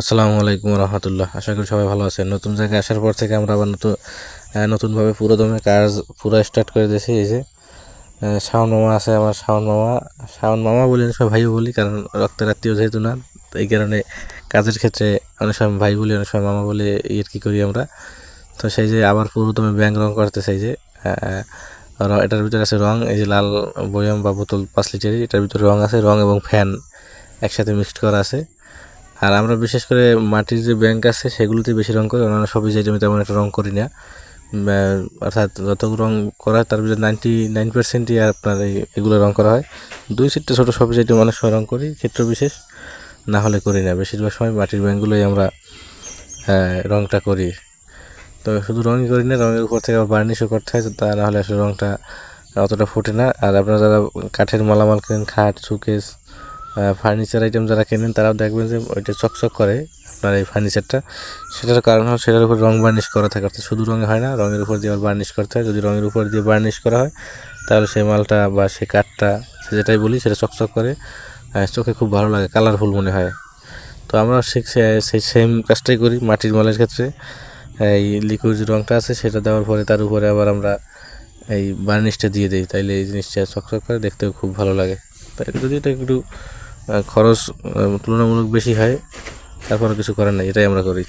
আসসালামু আলাইকুম রহমতুল্লাহ। আশা করি সবাই ভালো আছেন। নতুন জায়গায় আসার পর থেকে আমরা আবার নতুন নতুনভাবে পুরো দমে কাজ পুরো স্টার্ট করে দিয়েছি। এই যে শাওন মামা আছে আমার শাওন মামা। শাওন মামা বলি অনেক সময় ভাইও বলি, কারণ রক্তের আত্মীয় যেহেতু না এই কারণে কাজের ক্ষেত্রে অনেক সময় ভাই বলি, অনেক সময় মামা বলে ইয়ে কি করি আমরা। তো সেই যে আবার পুরো দমে ব্যাংক রং করতে চাই যে এটার ভিতরে আছে রং, এই যে লাল বয়াম বা বোতল, পাঁচ লিটারের এটার ভিতরে রং আছে, রং এবং ফ্যান একসাথে মিক্সড করা আছে। আর আমরা বিশেষ করে মাটির যে ব্যাংক আছে, সেগুলোতে বেশি রং করি। অন্যান্য সবই যেটা তেমন একটা রং করি না। অর্থাৎ যত রং করা তার ভিতরে নাইনটি নাইন পার্সেন্টই আপনার এগুলো রং করা হয়। দুই সিটটা ছোটো সবই যেটা অনেক সময় রং করি, ক্ষেত্র বিশেষ। না হলে করি না। বেশিরভাগ সময় মাটির ব্যাংকগুলোই আমরা রংটা করি। তো শুধু রঙই করি না, রঙের উপর থেকে আবার বার্নিশও করতে হয়, তা না হলে আসলে রঙটা অতটা ফোটে না। আর আপনারা যারা কাঠের মালামাল কেনেন, খাট সুকেস ফার্নিচার আইটেম যারা কেনেন, তারাও দেখবেন যে ওইটা চকচক করে আপনার এই ফার্নিচারটা সেটার কারণ হল সেটার উপর রং বার্নিশ করা থাকে, অর্থাৎ শুধু রঙে হয় না, রঙের উপর দিয়ে আবার বার্নিশ করতে হয়। যদি রঙের উপর দিয়ে বার্নিশ করা হয়, তাহলে সেই মালটা বা সেই কাঠটা যেটাই বলি, সেটা চকচক করে চোখে খুব ভালো লাগে কালারফুল মনে হয়। তো আমরা সেই সেম কাজটাই করি মাটির মালের ক্ষেত্রে। এই লিকুইড যে রঙটা আছে, সেটা দেওয়ার পরে তার উপরে আবার আমরা এই বার্নিশটা দিয়ে দিই। তাইলে এই জিনিসটা চকচক করে, দেখতেও খুব ভালো লাগে। তাই যদি এটা একটু খরচ তুলনামূলক বেশি হয়। তারপরে কিছু করার নাই এটাই আমরা করি।